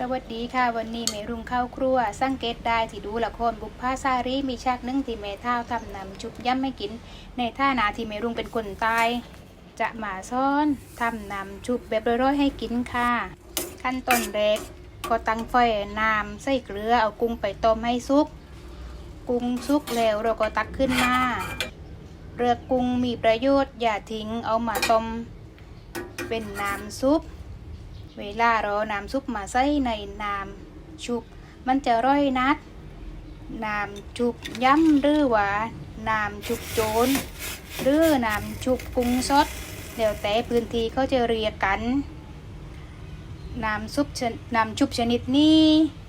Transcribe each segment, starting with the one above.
สวัสดีค่ะวันนี้เมรุงเข้าครัว สังเกตได้ที่ดูละครบุพภาซารีมีฉากนึงที่เมท่าทำนำชุบย่ำไม่กิน ในท่านาที่เมรุงเป็นคนตาย จะมาซ้อนทำนำชุบแบบร้อยๆให้กินค่ะ ขั้นตอนแรกก็ตั้งไฟน้ำใส่เกลือเอากุ้งไปต้มให้สุก กุ้งสุกแล้วเราก็ตักขึ้นมาเรือกุ้งมีประโยชน์อย่าทิ้งเอามาต้มเป็นน้ำซุป เวลาเราน้ำซุปมาใส่ในน้ำชุบ มันจะร่อยนัดน้ำชุบย้ำหรือว่าน้ำชุบโจนหรือน้ำชุบกุ้งสดเดี๋ยวแต่พื้นที่เขาจะเรียกกันน้ำซุปนน้ำชุบชนิดนี้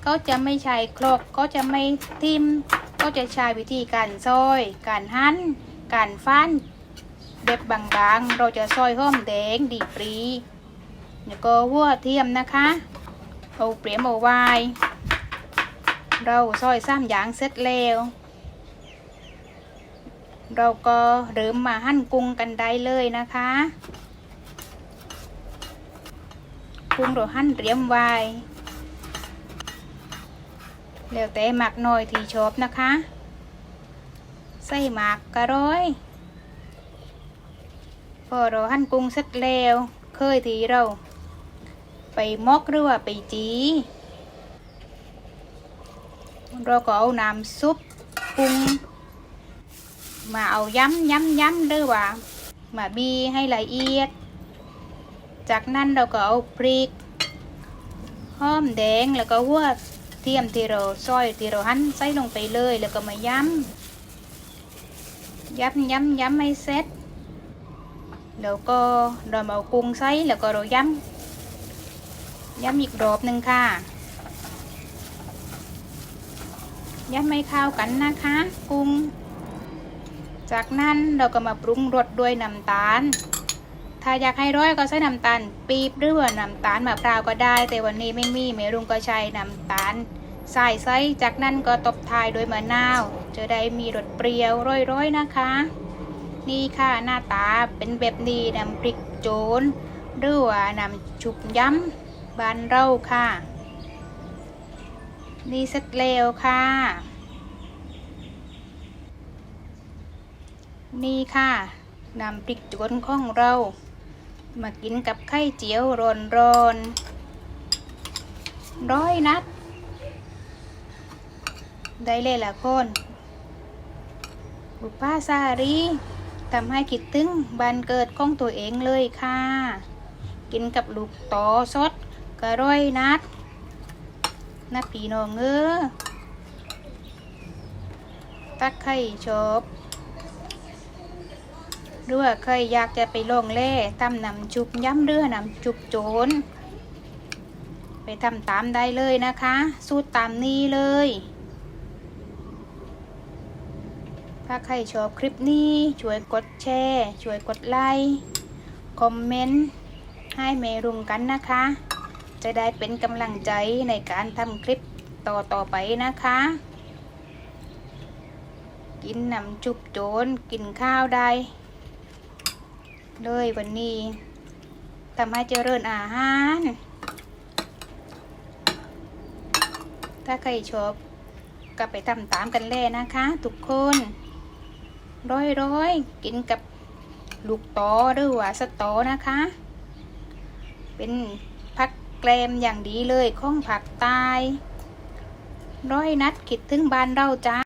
ก็จะไม่ใช้ครกก็จะไม่ทิมก็จะใช้วิธีการซอย การหั่นการฟันเด็บบางๆ เราจะซอยห้อมแดงดีปรี แล้วก็วัวเทียมนะคะเอาเปรียมเอาไว้เราซอยซ้ำอย่างเสร็จแล้วเราก็เริ่มมาหั่นกุ้งกันได้เลยนะคะ กุ้งเราหั่นเตรียมไว้แล้วแต่หมักหน่อยที่ชอบนะคะใส่หมักกระร้อยพอเราหั่นกุ้งเสร็จแล้วเคยที่เรา ไปมอกหรือว่าไปจีเราก็เอาน้ำซุปปรุงมาเอาย้ำย้ำย้ำหรือว่ามาบีให้ละเอียด จากนั้นเราก็เอาพริกหอมแดงแล้วก็หัวเทียมที่เราซอยที่เราหั่นใส่ลงไปเลยแล้วก็มาย้ำย้ำย้ำย้ำให้เสร็จแล้วก็เราเอากุ้งใส่แล้วก็เราย้ำ ย้ำอีกรอบหนึ่งค่ะย้ำให้เข้ากันนะคะ กุ้ง จากนั้นเราก็มาปรุงรสด้วยน้ำตาล ถ้าอยากให้ร้อยก็ใช้น้ำตาลปี๊บหรือว่าน้ำตาลมะพร้าวก็ได้ แต่วันนี้ไม่มีเมรุงก็ใช้น้ำตาลใส่ใส่จากนั้นก็ตบท้ายด้วยมะนาว จะได้มีรสเปรี้ยวร้อยๆนะคะ นี่ค่ะหน้าตาเป็นแบบนี้น้ำพริกโจนหรือว่าน้ำชุบย้ำ บานเราค่ะนี่เสร็จแล้วค่ะ นี่ค่ะนำพริกโจนของเรา มากินกับไข่เจียวร้อนร้อนๆร้อยนัด ได้เลยละคนบุป้าซารีทำให้คิดถึงบ้านเกิดของตัวเองเลยค่ะ กินกับลูกต่อสด กระร้อยนัดนัดปีน้องเออตักไข่ชอบหรือว่าใครอยากจะไปลองเล่ตำน้ำจุบย้ำเรือน้ำจุบโจนไปทำตามได้เลยนะคะ สูตรตามนี้เลย ถ้าใครชอบคลิปนี้ช่วยกดแชร์ ช่วยกดไลค์ คอมเมนต์ ให้เมรุงกันนะคะ จะได้เป็นกำลังใจในการทำคลิปต่อต่อไปนะคะ กินน้ำจุบโจนกินข้าวได้ เลยวันนี้ทำให้เจริญอาหาร ถ้าใครชอบก็ไปทำตามกันเลยนะคะ ทุกคน ร้อยร้อยกินกับลูกตอหรือว่าสตอนะคะ เป็นผัก แกลมอย่างดีเลยข้องผักตาย ร้อยนัดคิดถึงบ้านเราจ้า